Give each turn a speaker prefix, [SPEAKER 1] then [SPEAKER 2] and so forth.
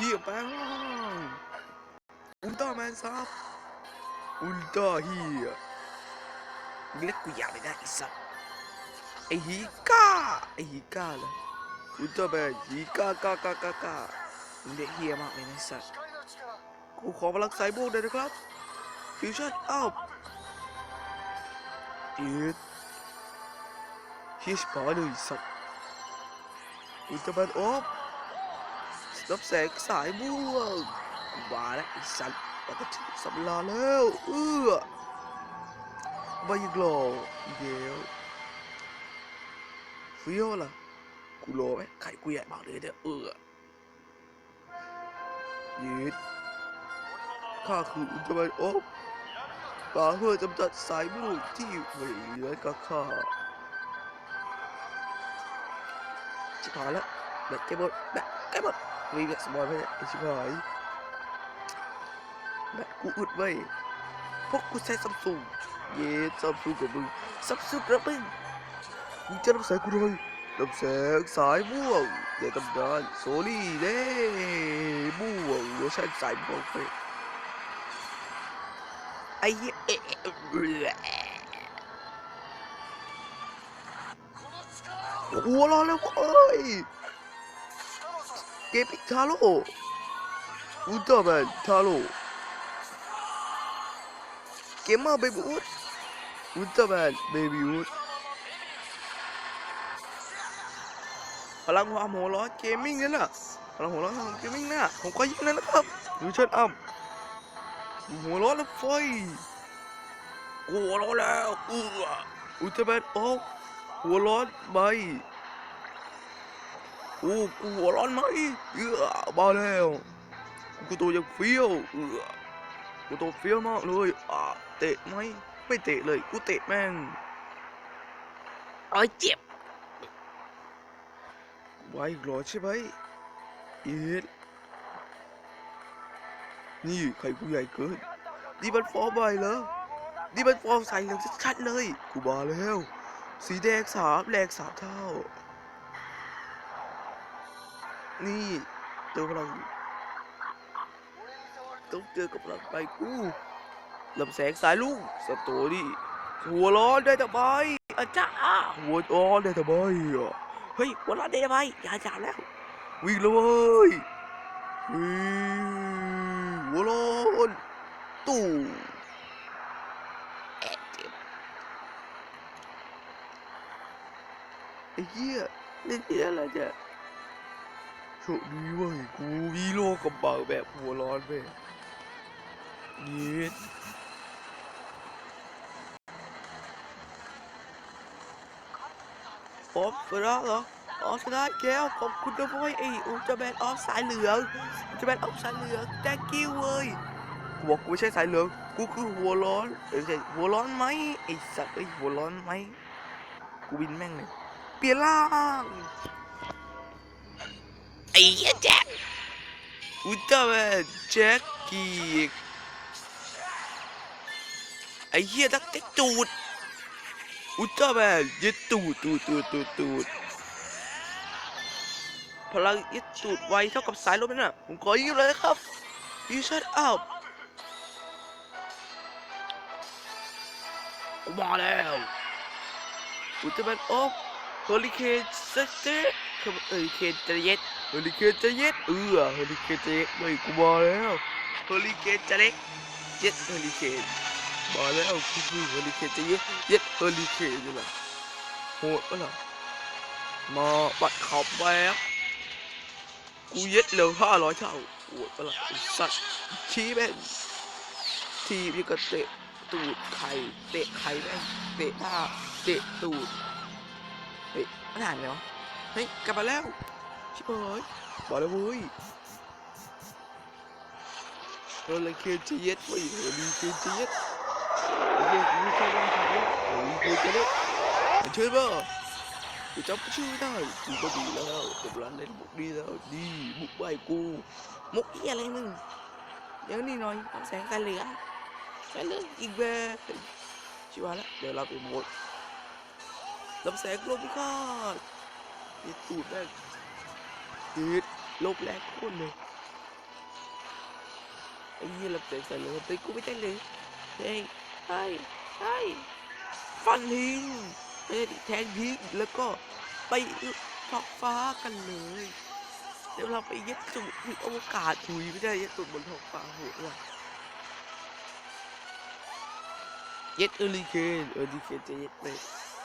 [SPEAKER 1] เฮียแปลงร่าอุลตร้าแมนซับอุลตร้าเฮียมึงเล็กกูอยากไม่ได้อ้สัสไอฮีก้าไอฮีก้าเหรออุลตร้าแมนฮีก้าก้าก้าก้าก้ามึงเด็กเฮียมากเลยนะสัสกูขอพลังสายบวกหน่อยนะครับฟิวชั่นอัพอีดเฮียสปาเลยสัสอุลตร้าแมนออฟ รับแสงสายม่วงมาแล้วไอ้สัตว์มันก็ถึงสำลาแล้วเอื้อไม่ยังรออีกแล้วเฟี้ยวล่ะกูรอไหมไข่กูใหญ่มากเลยเนี่ยเอื้อยีดข้าคืออุลตร้าแมนโอ๊บป่าเพื่อจำจัดสายม่วงที่ไม่เหลือกับข้าชิบหายแล้วแบตใกล้หมดแบตใกล้หมด มีแบบสมอยไปเนี่ยไอชิบหายแบบกูอึดไว้พวกกูใช้ซัมซุงเย้ซัมซุงกับมึงซัมซุงกับมึงมึงจะรับสายกูเลยรับแสงสายม่วงในตำนานโซลี่เด้ม่วงเวอร์ชันสายม่วงไปไอ้เอ๊ะเอ๊ะเอ๊ะหัวร้อนแล้วเอ้ย เกมพิกทาโร่อุลตร้าแมนทาโร่เกมมอร์เบบี้วูดอุลตร้าแมนเบบี้วูดพลังความหัวร้อนเกมมิ่งนั่นน่ะพลังหัวร้อนของเกมมิ่งน่ะผมก็ยิงนั่นนะครับดูเชิญอัพหัวร้อนแล้วไฟกูหัวร้อนแล้วเอออุลตร้าแมนออกหัวร้อนใบ โอ้กูหัวร้อนไหมเออมาแล้วกูตัวยังเฟี้ยวเออกูตัวเฟี้ยวมากเลยอ่าเตะไหมไม่เตะเลยกูเตะแม่ง
[SPEAKER 2] โอ้ยเจ็บ
[SPEAKER 1] ไว้อีกเหรอใช่ไหมเอ็ดนี่ไข่กูใหญ่เกินนี่มันฟอร์มใหม่เหรอนี่มันฟอร์มใส่เหลืองชัดๆเลยกูมาแล้ว สีแดงสามแรงสามเท่า นี่เจอพลังต้องเจอกับพลังไปกู้ลำแสงสายลุงสตอรี่หัวร้อนได้ทำไมอาจารย์หัวร้อนได้ทำไมอะเฮ้ยหัวร้อนได้ทำไมอย่าจับแล้ว วิ่งเลยวัวร้อนตู้
[SPEAKER 2] เอ๊ะเจ็บ
[SPEAKER 1] ไอ้เหี้ยเล่นเหี้ยอะไรเนี่ย โชคดีเว้ยกูวีโลกับเบาแบบหัวร้อนเว้ยเย็ดผมชนะเหรออ๋อชนะแก้วขอบคุณนะเว้ยไอ้อุลตร้าแมนออฟสายเหลืองอุลตร้าแมนออฟสายเหลือง thank you เว้ยกูบอกกูไม่ใช่สายเหลืองกูคือหัวร้อนเอ้ยไม่ใช่หัวร้อนไหมไอ้สัตว์ไอ้หัวร้อนไหมกูบินแม่งเลยเปลี่ยนร่าง
[SPEAKER 2] อ้เหี้ยแจ็ค
[SPEAKER 1] อุลตร้าแมนแจ็คกี้ไอ้เหี้ยตักเต็กตูดอุลตร้าแมนยึดตูดตูดตูดตูดตูดพลังยึดตูดไวเท่ากับสายลมนั่นน่ะผมขอยืมเลยครับยูชัดอัพมาแล้วอุลตร้าแมนออฟ เฮอริเคนเซเตเฮอริเคนจะเย็ดเฮอริเคนจะเย็ดเออเฮอริเคนจะเย็ดเลยกูมาแล้วเฮอริเคนจะเล็กเย็ดเฮอริเคนมาแล้วกูคือเฮอริเคนจะเย็ดเย็ดเฮอริเคนนี่แหละโหดปะล่ะมาปัดขอบแบกกูเย็ดเร็วห้าร้อยเท่าโหดปะล่ะไอ้สัตว์ชี้แม่งทีมยังกระเตะตูดไข่เตะไข่แม่งเตะหน้าเตะตูด เฮ้ยมันหายไปไหนวะเฮ้ยกลับมาแล้วชิบหายมาแล้วเว้ยเฮอริเคียนจะเย็ดเว้ยเฮอริเคียนจะเย็ดไอ้เหี้ยกูไม่ชอบเล่นคำนี้เฮอริเคนจะเย็ดเห็นชื่อป่ะกูจำชื่อไม่ได้กูก็ดีแล้วกำลังเล่นมุกดีแล้วดีมุกใบกู
[SPEAKER 2] มุกเหี้ยอะไรมึง
[SPEAKER 1] เดี๋ยวนี่หน่อย
[SPEAKER 2] เอาแสงกันเหลือง
[SPEAKER 1] ใช่เลยอีกแบบชิบหาแล้วเดี๋ยวเราไปหมด ลำแสงลมพิฆาตนี่ตูดแม่งยืดลบแรงโคตรเลยไอ้เหี้ยเราเตะใส่เลยไปกูไม่ได้เลยเฮ้ยเฮ้ยเฮ้ยฟันทิ้งเฮ้ยแทงทิ้งแล้วก็ไปท้องฟ้ากันเลยเดี๋ยวเราไปเย็ดสูตรที่อวกาศถุยไม่ได้เย็ดสูตรบนท้องฟ้าโหดว่ะเย็ดเออริเคนเออริเคนจะเย็ดไป